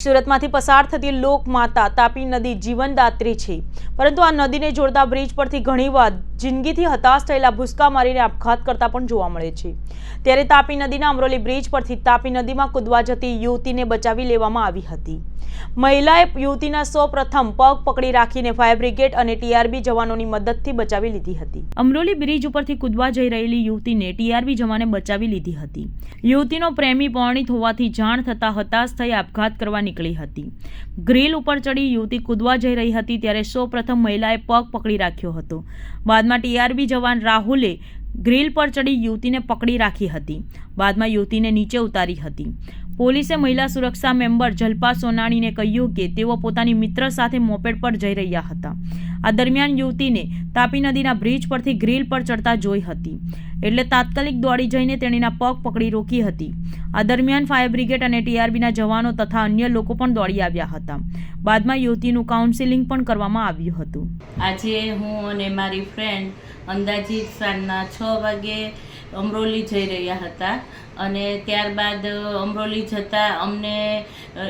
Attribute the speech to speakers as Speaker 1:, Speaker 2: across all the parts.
Speaker 1: સુરતમાંથી પસાર થતી લોકમાતા તાપી નદી જીવનદાત્રી છે. પરંતુ આ નદીને જોડતા બ્રિજ પરથી ઘણીવાર જિંદગીથી હતાશ થયેલા ભૂસકા મારીને આપઘાત કરતા પણ જોવા મળે છે. ત્યારે તાપી નદીના અમરોલી બ્રિજ પરથી તાપી નદીમાં કૂદવા જતી યુવતીને બચાવી લેવામાં આવી હતી. મહિલાએ યુવતીના સૌ પ્રથમ પગ પકડી રાખીને ફાયર બ્રિગેડ અને ટીઆરબી જવાનોની મદદથી બચાવી લીધી હતી. અમરોલી બ્રિજ ઉપરથી કૂદવા જઈ રહેલી યુવતીને ટીઆરબી જવાને બચાવી લીધી હતી. યુવતીનો પ્રેમી પરણિત હોવાથી જાણ થતાં હતાશ થઈ આપઘાત કરવા નીકળી હતી. ગ્રીલ ઉપર ચડી યુવતી કૂદવા જઈ રહી હતી ત્યારે સૌ મહિલાએ પગ પકડી રાખ્યો હતો. બાદમાં ટીઆરબી જવાન રાહુલે ગ્રીલ પર ચડી યુવતીને પકડી રાખી હતી. બાદમાં યુવતીને નીચે ઉતારી હતી. પોલીસે મહિલા સુરક્ષા મેમ્બર જલ્પા સોનાણીને કહ્યું કે તેઓ પોતાની મિત્ર સાથે મોપેડ પર જઈ રહ્યા હતા. આ દરમિયાન યુવતીને તાપી નદીના બ્રિજ પરથી ગ્રીલ પર ચડતા જોઈ હતી. એટલે તાત્કાલિક દોડી જઈને તેણીના પગ પકડી રોકી હતી. આ દરમિયાન ફાયર બ્રિગેડ અને ટીઆરબીના જવાનો તથા અન્ય લોકો પણ દોડી આવ્યા હતા. બાદમાં યુવતીનું કાઉન્સેલિંગ પણ કરવામાં આવ્યું હતું.
Speaker 2: આજે હું અને મારી ફ્રેન્ડ અંદાજિત સાંજના છ વાગે અમરોલી જઈ રહ્યા હતા. અને ત્યારબાદ અમરોલી જતાં અમને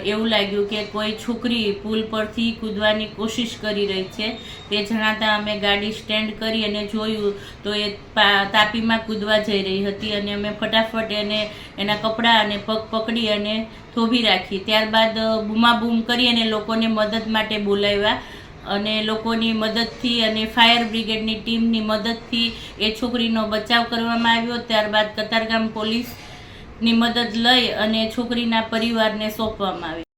Speaker 2: એવું લાગ્યું કે કોઈ છોકરી પુલ પરથી કૂદવાની કોશિશ કરી રહી છે. તે જણાતા અમે ગાડી સ્ટેન્ડ કરી અને જોયું તો એ તાપીમાં કૂદવા જઈ રહી હતી અને અમે ફટાફટ એને, એના કપડાં અને પગ પકડી અને થોભી રાખી. ત્યારબાદ બૂમાબૂમ કરી અને લોકોને મદદ માટે બોલાવ્યા. અને લોકોની મદદથી અને ફાયર બ્રિગેડની ટીમની મદદથી એ છોકરીનો બચાવ કરવામાં આવ્યો. ત્યારબાદ કતારગામ પોલીસની મદદ લઈ અને છોકરીના પરિવારને સોંપવામાં આવી.